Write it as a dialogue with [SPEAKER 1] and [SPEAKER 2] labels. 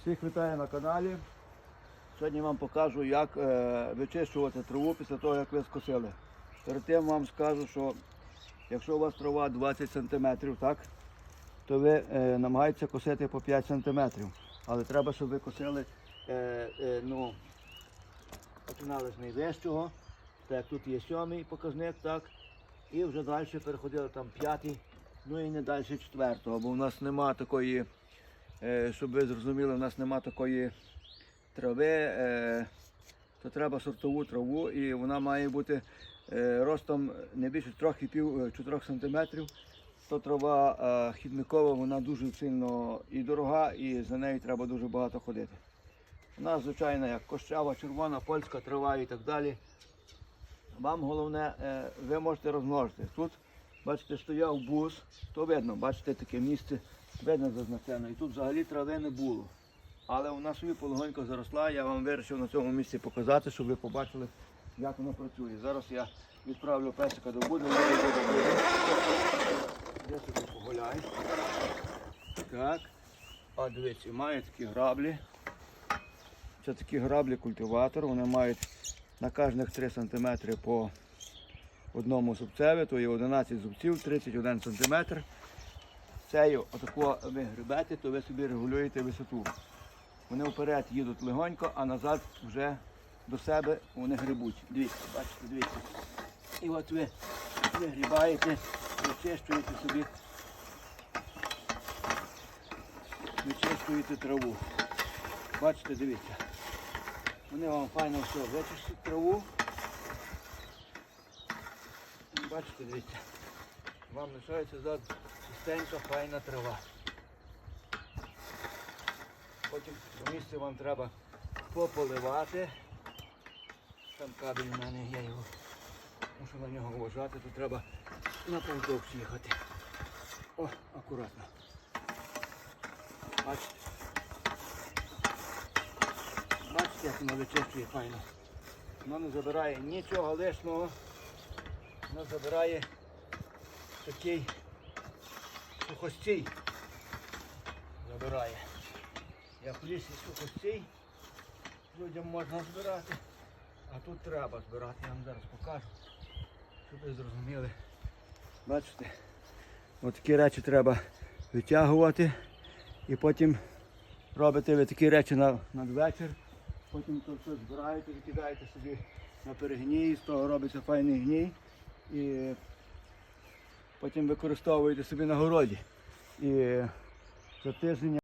[SPEAKER 1] Всіх вітаю на каналі. Сьогодні вам покажу, як е, вичищувати траву після того, як ви скосили. Перед тим вам скажу, що якщо у вас трава 20 см, так, то ви е, намагаєтеся косити по 5 см. Але треба, щоб ви косили, е, е, ну, починали з найвищого, так тут є сьомий показник, так, і вже далі переходили там п'ятий, ну і не далі четвертого, бо в нас нема такої. Е, щоб ви зрозуміли, у нас нема такої трави, е, то треба сортову траву і вона має бути е, ростом не більше 3,5-4 см. То трава хідникова, вона дуже сильно і дорога, і за нею треба дуже багато ходити. Нас, звичайно, як кощава, червона, польська трава і так далі. Вам головне, ви можете розмножити. Тут, бачите, стояв бус, то видно, бачите, таке місце, видно зазначено. І тут взагалі трави не було. Але вона собі полегонько заросла, я вам вирішив на цьому місці показати, щоб ви побачили, як воно працює. Зараз я відправлю песика до буду. Я собі погуляю. Так. А дивіться, має такі граблі. Це такі граблі культиватор, вони мають на кожних 3 см по одному зубцеві, то є 11 зубців, 31 см. Цею отако ви гребете, то ви собі регулюєте висоту. Вони вперед їдуть легонько, а назад вже до себе вони грибуть. Дивіться, бачите, дивіться. І от ви вигрібаєте, вичищуєте собі, вичищуєте траву. Бачите, дивіться. Вони вам файно все вичистять траву. Бачите, дивіться. Вам лишається зад чистенька, файна трава. Потім в місці вам треба пополивати. Там кабель у мене є його. Мушу на нього вважати, то треба на полтовш їхати. О, акуратно. Бачите? Бачите, як воно вичищує файно. Воно не забирає нічого лишнього. Воно забирає такий сухостій. Забирає. Як в лісі сухостій, людям можна збирати, а тут треба збирати. Я вам зараз покажу, щоб ви зрозуміли. Бачите, от такі речі треба витягувати і потім робите ви такі речі на надвечір, потім то все збираєте, викидаєте собі на перегній, з того робиться файний гній. І потім використовуєте собі на городі. І за тиждень